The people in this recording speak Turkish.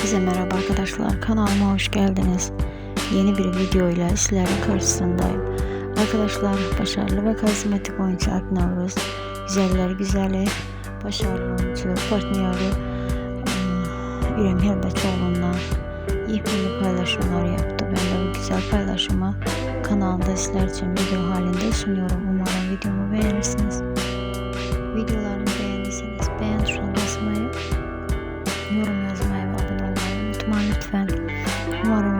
Herkese merhaba arkadaşlar kanalıma hoş geldiniz. Yeni bir video ile sizlerin karşısındayım. Arkadaşlar başarılı ve karizmatik oyuncu Alp güzeller güzeli, başarılı oyuncu partneri İrem Helbetoğlu'na yepyeni paylaşımlar yaptı. Ben de bu güzel paylaşımı kanalda sizler için video halinde sunuyorum. Umarım videomu beğenirsiniz.